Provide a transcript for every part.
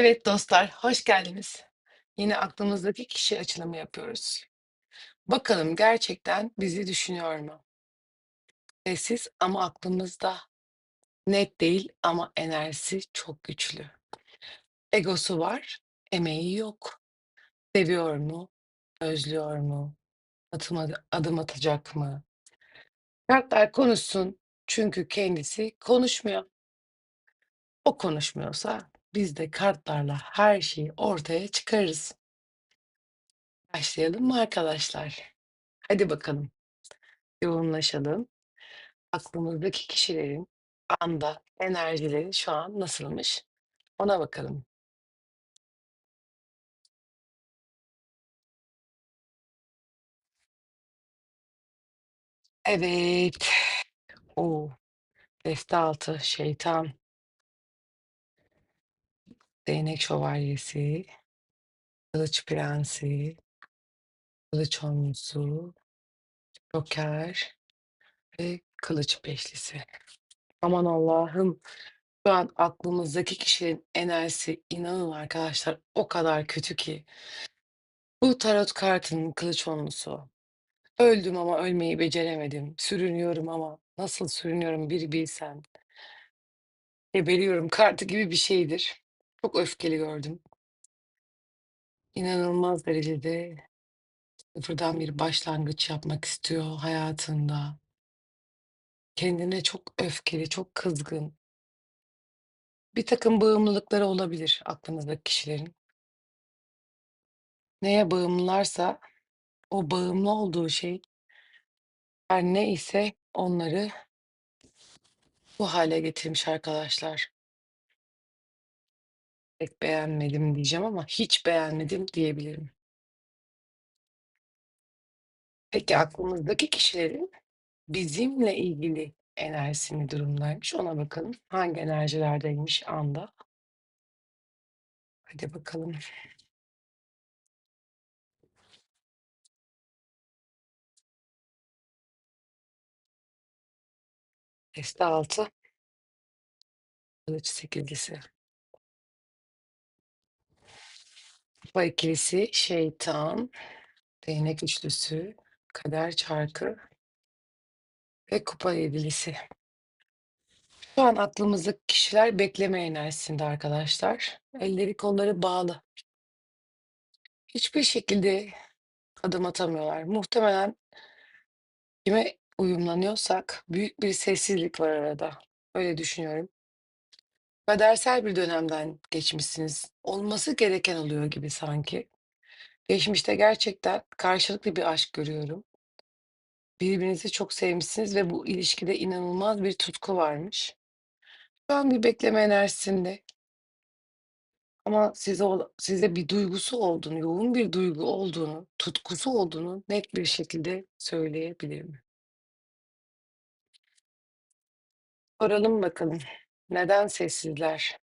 Evet dostlar, hoş geldiniz. Yine aklımızdaki kişi açılımı yapıyoruz. Bakalım gerçekten bizi düşünüyor mu? Sessiz ama aklımızda. Net değil ama enerjisi çok güçlü. Egosu var, emeği yok. Seviyor mu? Özlüyor mu? Atım adı- adım atacak mı? Kartlar konuşsun çünkü kendisi konuşmuyor. O konuşmuyorsa biz de kartlarla her şeyi ortaya çıkarırız. Başlayalım mı arkadaşlar? Hadi bakalım. Yoğunlaşalım. Aklımızdaki kişilerin anda enerjileri şu an nasılmış? Ona bakalım. Evet. O deste altı şeytan, değnek şövalyesi, kılıç prensi, kılıç onlusu, joker ve kılıç beşlisi. Aman Allah'ım. Şu an aklımızdaki kişinin enerjisi inanın arkadaşlar o kadar kötü ki. Bu tarot kartının kılıç onlusu. Öldüm ama ölmeyi beceremedim. Sürünüyorum ama nasıl sürünüyorum bir bilsen. Geberiyorum kartı gibi bir şeydir. Çok öfkeli gördüm. İnanılmaz derecede sıfırdan bir başlangıç yapmak istiyor hayatında. Kendine çok öfkeli, çok kızgın. Bir takım bağımlılıkları olabilir aklınızdaki kişilerin. Neye bağımlılarsa o bağımlı olduğu şey her ne ise onları bu hale getirmiş arkadaşlar. Pek beğenmedim diyeceğim ama hiç beğenmedim diyebilirim. Peki aklımızdaki kişilerin bizimle ilgili enerjisi ne durumdaymış ona bakalım. Hangi enerjilerdeymiş anda? Hadi bakalım. Deste altı. Kılıç sekizlisi. Kupa ikilisi, şeytan, değnek üçlüsü, kader çarkı ve kupa yedilisi. Şu an aklımızdaki kişiler bekleme enerjisinde arkadaşlar. Elleri kolları bağlı. Hiçbir şekilde adım atamıyorlar. Muhtemelen kime uyumlanıyorsak büyük bir sessizlik var arada. Öyle düşünüyorum. Kadersel bir dönemden geçmişsiniz. Olması gereken oluyor gibi sanki. Geçmişte gerçekten karşılıklı bir aşk görüyorum. Birbirinizi çok sevmişsiniz ve bu ilişkide inanılmaz bir tutku varmış. Şu an bir bekleme enerjisinde ama size size bir duygusu olduğunu, yoğun bir duygu olduğunu, tutkusu olduğunu net bir şekilde söyleyebilirim. Soralım bakalım, neden sessizler?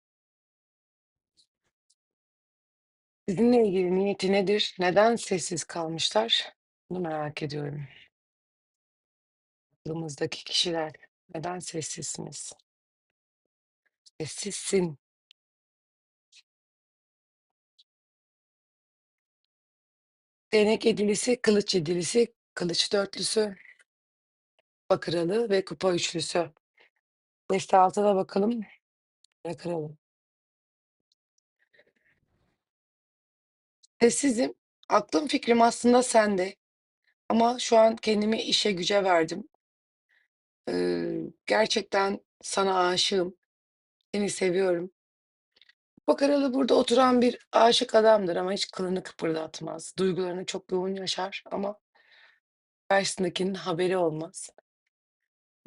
Sizinle ilgili niyeti nedir? Neden sessiz kalmışlar? Bunu merak ediyorum. Aklımızdaki kişiler neden sessizsiniz? Sessizsin. Değnek yedilisi, kılıç yedilisi, kılıç dörtlüsü, kupa kralı ve kupa üçlüsü. Deste altına bakalım. Kupa kralı. Sessizim. Aklım fikrim aslında sende ama şu an kendimi işe güce verdim. Eee, gerçekten sana aşığım. Seni seviyorum. Kupa burada oturan bir aşık adamdır ama hiç kılını kıpırdatmaz. Duygularını çok yoğun yaşar ama karşısındakinin haberi olmaz.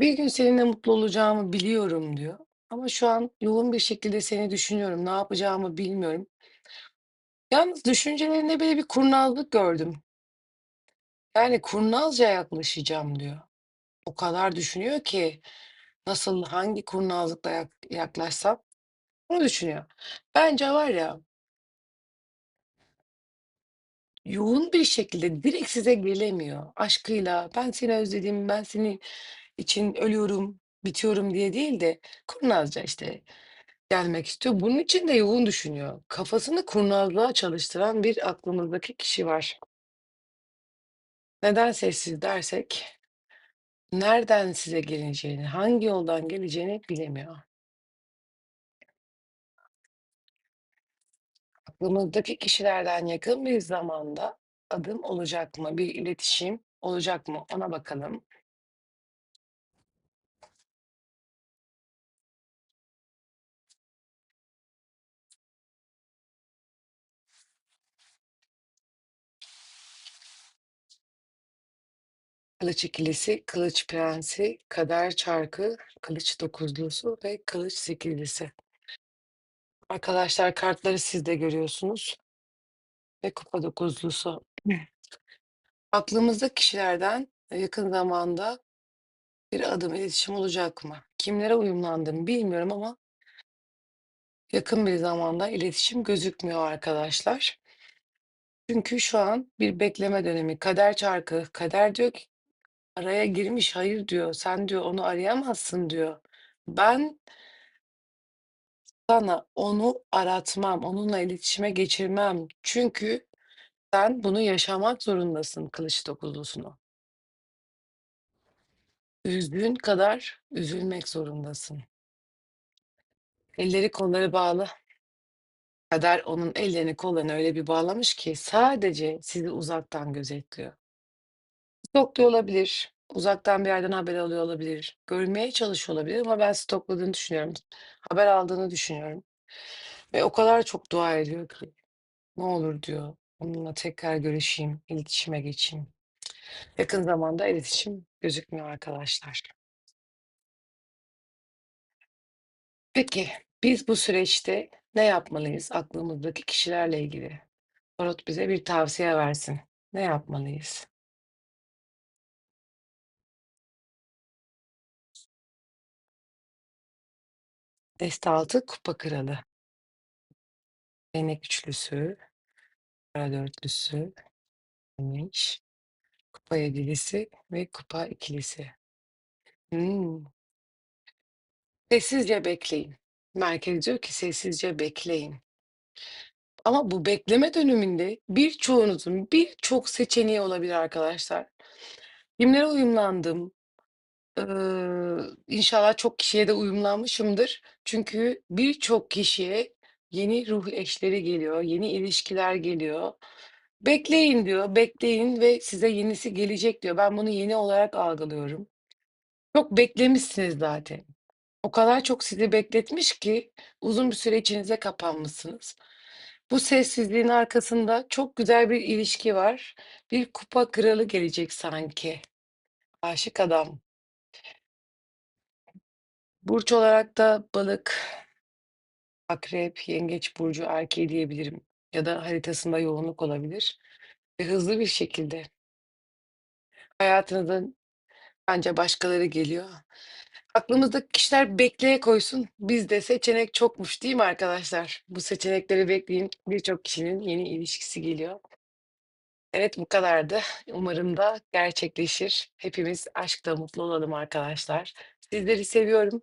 Bir gün seninle mutlu olacağımı biliyorum diyor. Ama şu an yoğun bir şekilde seni düşünüyorum. Ne yapacağımı bilmiyorum. Yalnız düşüncelerinde böyle bir kurnazlık gördüm. Yani kurnazca yaklaşacağım diyor. O kadar düşünüyor ki nasıl, hangi kurnazlıkla yak yaklaşsam onu düşünüyor. Bence var ya yoğun bir şekilde direkt size gelemiyor. Aşkıyla ben seni özledim, ben senin için ölüyorum, bitiyorum diye değil de kurnazca işte Gelmek istiyor. Bunun için de yoğun düşünüyor. Kafasını kurnazlığa çalıştıran bir aklımızdaki kişi var. Neden sessiz dersek, nereden size geleceğini, hangi yoldan geleceğini bilemiyor. Aklımızdaki kişilerden yakın bir zamanda adım olacak mı? Bir iletişim olacak mı? Ona bakalım. Kılıç ikilisi, kılıç prensi, kader çarkı, kılıç dokuzlusu ve kılıç sekizlisi. Arkadaşlar kartları siz de görüyorsunuz. Ve kupa dokuzlusu. Aklımızda kişilerden yakın zamanda bir adım iletişim olacak mı? Kimlere uyumlandığını bilmiyorum ama yakın bir zamanda iletişim gözükmüyor arkadaşlar. Çünkü şu an bir bekleme dönemi. Kader çarkı. Kader diyor ki araya girmiş. Hayır diyor. Sen diyor onu arayamazsın diyor. Ben sana onu aratmam. Onunla iletişime geçirmem. Çünkü sen bunu yaşamak zorundasın kılıç dokuzlusunu. Üzdüğün kadar üzülmek zorundasın. Elleri kolları bağlı. Kader onun ellerini kollarını öyle bir bağlamış ki sadece sizi uzaktan gözetliyor. Stokluyor olabilir, uzaktan bir yerden haber alıyor olabilir, görmeye çalışıyor olabilir ama ben stokladığını düşünüyorum. Haber aldığını düşünüyorum ve o kadar çok dua ediyor ki, "Ne olur," diyor, "onunla tekrar görüşeyim, iletişime geçeyim." Yakın zamanda iletişim gözükmüyor arkadaşlar. Peki, biz bu süreçte ne yapmalıyız aklımızdaki kişilerle ilgili? Tarot bize bir tavsiye versin. Ne yapmalıyız? Deste altı kupa kralı. Değnek üçlüsü, para dörtlüsü, güneş, kupa yedilisi ve kupa ikilisi. Hımm. Sessizce bekleyin. Merkez diyor ki sessizce bekleyin. Ama bu bekleme döneminde birçoğunuzun birçok seçeneği olabilir arkadaşlar. Kimlere uyumlandım? Iıı, inşallah çok kişiye de uyumlanmışımdır. Çünkü birçok kişiye yeni ruh eşleri geliyor, yeni ilişkiler geliyor. "Bekleyin." diyor, "Bekleyin ve size yenisi gelecek." diyor. Ben bunu yeni olarak algılıyorum. Çok beklemişsiniz zaten. O kadar çok sizi bekletmiş ki uzun bir süre içinize kapanmışsınız. Bu sessizliğin arkasında çok güzel bir ilişki var. Bir kupa kralı gelecek sanki. Aşık adam. Burç olarak da balık, akrep, yengeç burcu erkeği diyebilirim ya da haritasında yoğunluk olabilir ve hızlı bir şekilde hayatınıza bence başkaları geliyor. Aklımızdaki kişiler bekleye koysun, bizde seçenek çokmuş değil mi arkadaşlar? Bu seçenekleri bekleyin, birçok kişinin yeni ilişkisi geliyor. Evet, bu kadardı. Umarım da gerçekleşir. Hepimiz aşkla mutlu olalım arkadaşlar. Sizleri seviyorum.